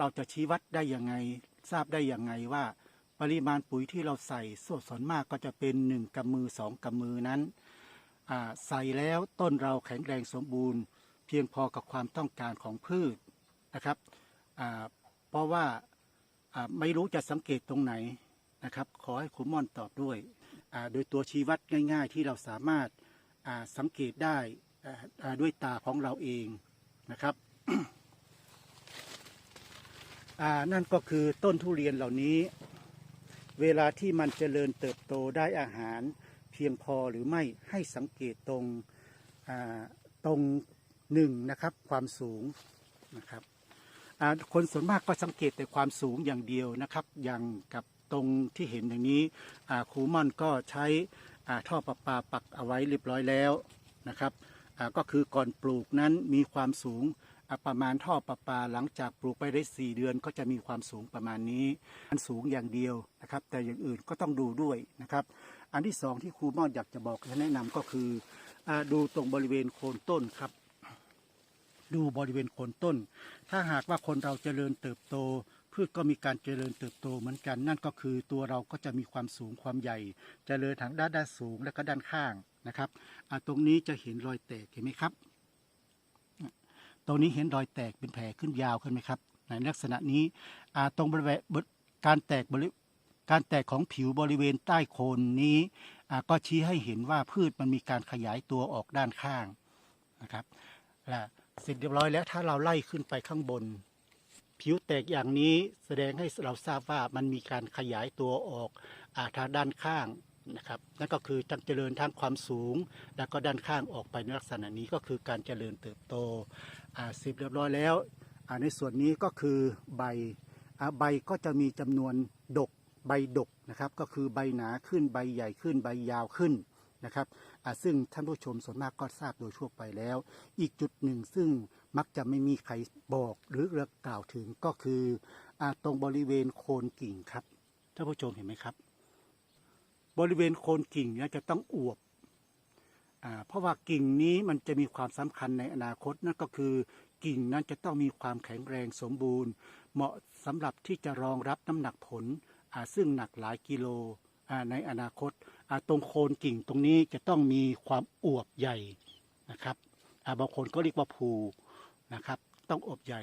เราจะชี้วัดได้ยังไง ทราบได้ยังไงว่า ปริมาณปุ๋ยที่เราใส่ส่วนส่วนมากก็จะเป็นหนึ่งกำมือสองกำมือนั้นใส่แล้วต้นเราแข็งแรงสมบูรณ์ เพียงพอกับความต้องการของพืชนะครับเพราะว่าไม่รู้จะสังเกตตรงไหนนะครับ ขอให้คุณม่อนตอบด้วย โดยตัวชี้วัดง่าย ๆ ที่เราสามารถสังเกตได้ด้วยตาของเราเองนะครับ นั่นก็คือต้นทุเรียนเหล่านี้ เวลาที่มันเจริญเติบโตได้อาหาร เพียงพอหรือไม่ให้สังเกตตรงตรงหนึ่งนะครับความสูงนะครับคนส่วนมากก็สังเกตแต่ความสูงอย่างเดียวนะครับ อย่างกับตรงที่เห็นอย่างนี้ครูม่อนก็ใช้ท่อประปาปักเอาไว้เรียบร้อยแล้วนะครับก็คือก่อนปลูกนั้นมีความสูง ประมาณท่อประปาหลังจากปลูกไปได้ 4 เดือนก็จะมีความสูงประมาณนี้ อันสูงอย่างเดียวนะครับ แต่อย่างอื่นก็ต้องดูด้วยนะครับ อันที่สองที่ครูม่อนอยากจะบอกและแนะนำก็คืออดูตรงบริเวณโคนต้นครับ ดูบริเวณโคนต้น ถ้าหากว่าคนเราเจริญเติบโตพืชก็มีการเจริญเติบโตเหมือนกัน นั่นก็คือตัวเราก็จะมีความสูงความใหญ่เจริญทางด้านด้านสูงและก็ด้านข้างนะครับตรงนี้จะเห็นรอยแตกเห็นไหมครับ รงนี้เห็นรอยแตกเป็นแผลขึ้นยาวขึ้นไหมครับ ในลักษณะนี้อ่าตรงบริเวณการแตกบริการแตกของผิวบริเวณใต้โคนนี้ก็ชี้ให้เห็นว่าพืชมันมีการขยายตัวออกด้านข้างนะครับและเสร็จเรียบร้อยแล้วถ้าเราไล่ขึ้นไปข้างบน ผิวแตกอย่างนี้แสดงให้เราทราบว่ามันมีการขยายตัวออกอาทางด้านข้าง นะครับ นั่นก็คือการเจริญทางความสูง แล้วก็ด้านข้างออกไปในลักษณะนี้ก็คือการเจริญเติบโตอ่าสิบเรียบร้อยแล้วอ่าในส่วนนี้ก็คือใบอ่าใบก็จะมีจำนวนดกใบดกนะครับก็คือใบหนาขึ้นใบใหญ่ขึ้นใบยาวขึ้นนะครับอ่าซึ่งท่านผู้ชมส่วนมากก็ทราบโดยทั่วไปแล้ว อีกจุดหนึ่งซึ่งมักจะไม่มีใครบอกหรือเรียกกล่าวถึงก็คืออาตรงบริเวณโคนกิ่งครับท่านผู้ชมเห็นไหมครับ บริเวณโคนกิ่งนี่ยจะต้องอวบเพราะว่ากิ่งนี้มันจะมีความสำคัญในอนาคตนั่นก็คือ กิ่งนั้นจะต้องมีความแข็งแรงสมบูรณ์ เหมาะสำหรับที่จะรองรับน้ำหนักผลซึ่งหนักหลายกิโลในอนาคตตรงโคนกิ่งตรงนี้จะต้องมีความอวบใหญ่นะครับบางคนก็เรียกว่าภูนะครับ ต้องอวบใหญ่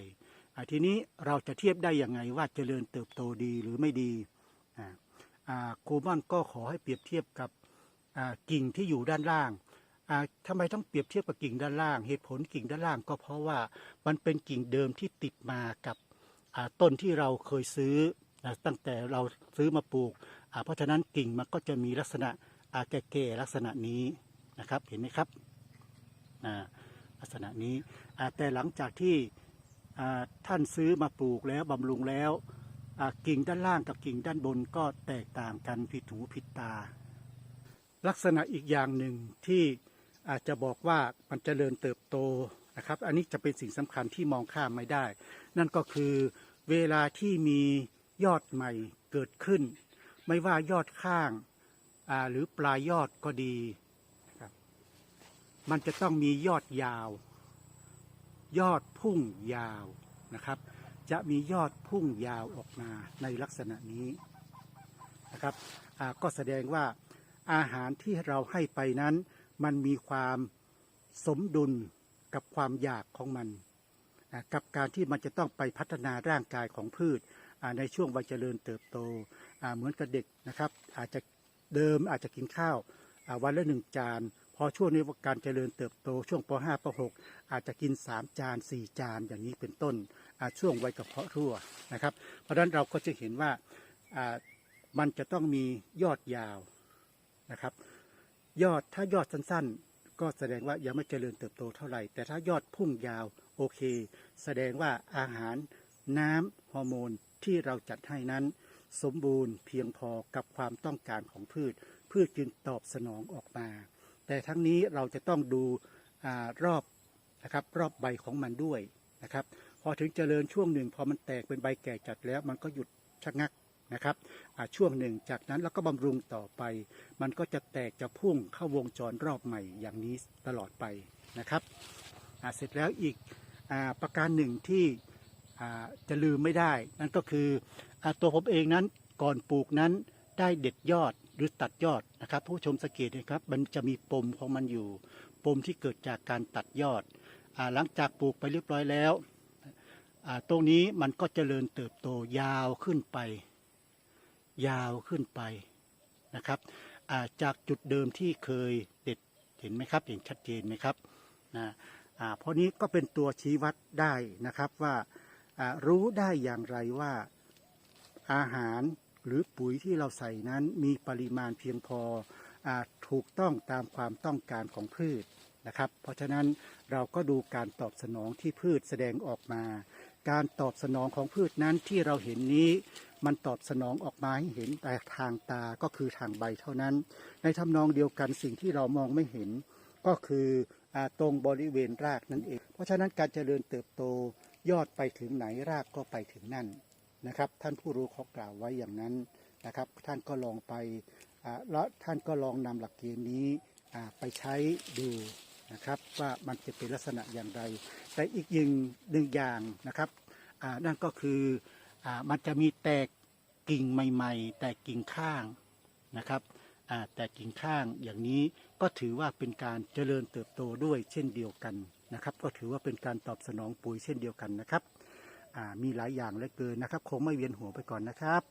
ทีนี้เราจะเทียบได้อยังไงว่าเจริญเติบโตดีหรือไม่ดี ครูมอนก็ขอให้เปรียบเทียบกับกิ่งที่อยู่ด้านล่างอ่าทำไมต้องเปรียบเทียบกับกิ่งด้านล่าง เหตุผลกิ่งด้านล่างก็เพราะว่ามันเป็นกิ่งเดิมที่ติดมากับต้นที่เราเคยซื้อตั้งแต่เราซื้อมาปลูก เพราะฉะนั้นกิ่งมันก็จะมีลักษณะแก่ๆลักษณะนี้นะครับเห็นไหมครับลักษณะนี้แต่หลังจากที่ท่านซื้อมาปลูกแล้วบำรุงแล้ว กิ่งด้านล่างกับกิ่งด้านบนก็แตกต่างกันผิดหูผิดตา ลักษณะอีกอย่างหนึ่งที่อาจจะบอกว่ามันจเจริญเติบโตนะครับ อันนี้จะเป็นสิ่งสำคัญที่มองข้ามไม่ได้ นั่นก็คือเวลาที่มียอดใหม่เกิดขึ้น ไม่ว่ายอดข้างาหรือปลายยอดก็ดี มันจะต้องมียอดยาว ยอดพุ่งยาวนะครับ จะมียอดพุ่งยาวออกมาในลักษณะนี้นะครับก็แสดงว่าอาหารที่เราให้ไปนั้น มันมีความสมดุลกับความอยากของมันกับการที่มันจะต้องไปพัฒนาร่างกายของพืชในช่วงวัยเจริญเติบโตเหมือนกับเด็กนะครับ อาจจะเดิมอาจจะกินข้าววันละหนึ่งจานพอช่วงนี้การเจริญเติบโต ช่วงป .5 ป .6 อาจจะกิน 3 จาน 4 จานอย่างนี้เป็นต้น ช่วงวัยกระเพาะรั่วนะครับ เพราะฉะนั้นเราก็จะเห็นว่ามันจะต้องมียอดยาวนะครับ ยอดถ้ายอดสั้นๆ ก็แสดงว่ายังไม่เจริญเติบโตเท่าไหร่ แต่ถ้ายอดพุ่งยาวโอเค แสดงว่าอาหารน้ำฮอร์โมนที่เราจัดให้นั้น สมบูรณ์เพียงพอกับความต้องการของพืช พืชจึงตอบสนองออกมา แต่ทั้งนี้เราจะต้องดูอรอบนะครับรอบใบของมันด้วยนะครับ อถึงเจริญช่วงหนึ่ง พอมันแตกเป็นใบแก่จัดแล้ว มันก็หยุดชะงักนะครับช่วงหนึ่งจากนั้นเราก็บำรุงต่อไป มันก็จะแตกจะพุ่งเข้าวงจรรอบใหม่อย่างนี้ตลอดไปนะครับเสร็จแล้วอีกอประการหนึ่งที่จะลืมไม่ได้ นั่นก็คืออตัวผมเองนั้นก่อนปลูกนั้นได้เด็ดยอดหรือตัดยอดนะครับ ผู้ชมสังเกตนะครับ มันจะมีปมของมันอยู่ ปมที่เกิดจากการตัดยอดอหลังจากปลูกไปเรียบร้อยแล้ว ตรงนี้มันก็เจริญเติบโตยาวขึ้นไป ยาวขึ้นไปนะครับาจากจุดเดิมที่เคยเด็ดเห็นไหมครับเห็นชัดเจนไหมครับนะเพราะนี้ก็เป็นตัวชี้วัดได้นะครับว่าารู้ได้อย่างไรว่าอาหารหรือปุ๋ยที่เราใส่นั้นมีปริมาณเพียงพออถูกต้องตามความต้องการของพืชนะครับ เพราะฉะนั้นเราก็ดูการตอบสนองที่พืชแสดงออกมา การตอบสนองของพืชนั้นที่เราเห็นนี้ มันตอบสนองออกมาให้เห็นแต่ทางตาก็คือทางใบเท่านั้น ในทำนองเดียวกันสิ่งที่เรามองไม่เห็น ก็คืออตรงบริเวณรากนั่นเอง เพราะฉะนั้นการเจริญเติบโตยอดไปถึงไหนรากก็ไปถึงนั่นนะครับ ท่านผู้รู้เขากล่าวไว้อย่างนั้นนะครับ ท่านก็ลองไปแล้วท่านก็ลองนำหลักเกณฑ์นี้ไปใช้ดู นะครับว่ามันจะเป็นลักษณะอย่างไร แต่อีกย่างหนึ่งอย่างนะครับนั่นก็คืออมันจะมีแตกกิ่งใหม่ ๆ แต่กิ่งข้างนะครับแต่กิ่งข้างอย่างนี้ก็ถือว่าเป็นการเจริญเติบโตด้วยเช่นเดียวกันนะครับ ก็ถือว่าเป็นการตอบสนองปุ๋ยเช่นเดียวกันนะครับมีหลายอย่างเหลือเกินนะครับ คงไม่เวียนหัวไปก่อนนะครับ